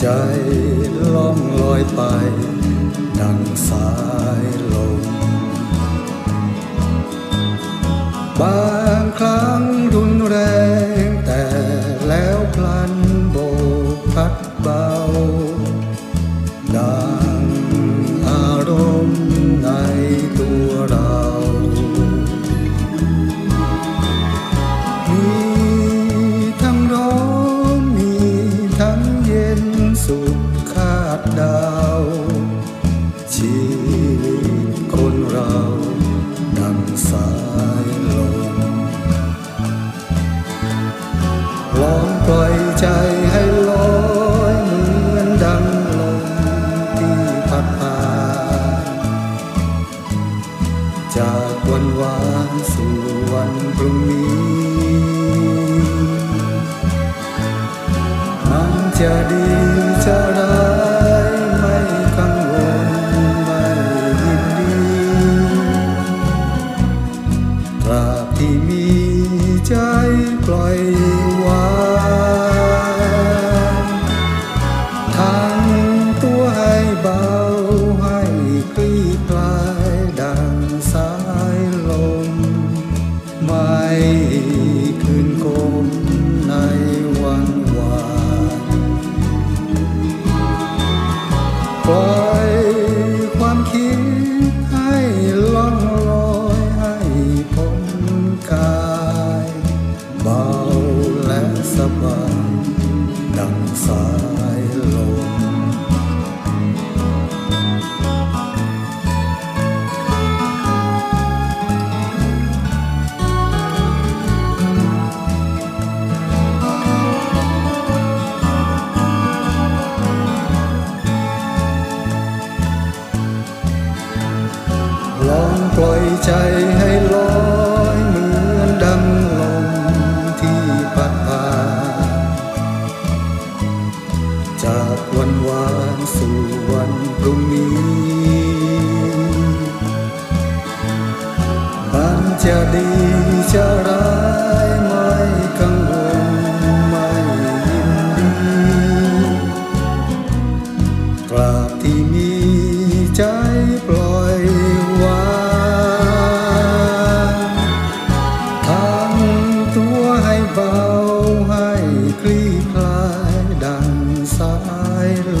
ใจล่องลอยไป ดังสายลมบา ดเดาชีวิตคนเราดังสายลมลองปล่อยใจให้ลอยเหมือนดังลมที่พัดผ่านจากวันวานสู่วันพรุ่งนี้มันจะดี อยวางทั้งตัวให้เบาให้คลี่คลายดังสายลม ไม่คืนคมในวันวานปล่อยความคิดให้ล่อง และสบายดังสายลมลองปล่อยใจจากวันวานสู่วันพรุ่งนี้ มันจะดีจะร้ายไม่กั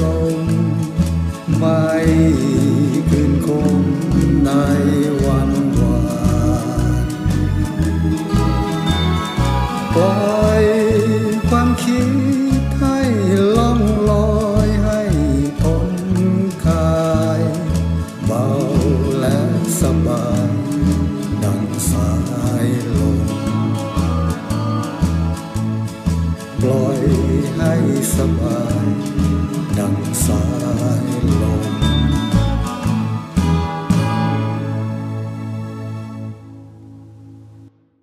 ลม ไม่คืนคมในวันวานปล่อยความคิดให้ล่องลอยให้พ้นกาย เบาและสบาย ดังสายลม ปล่อยให้สบาย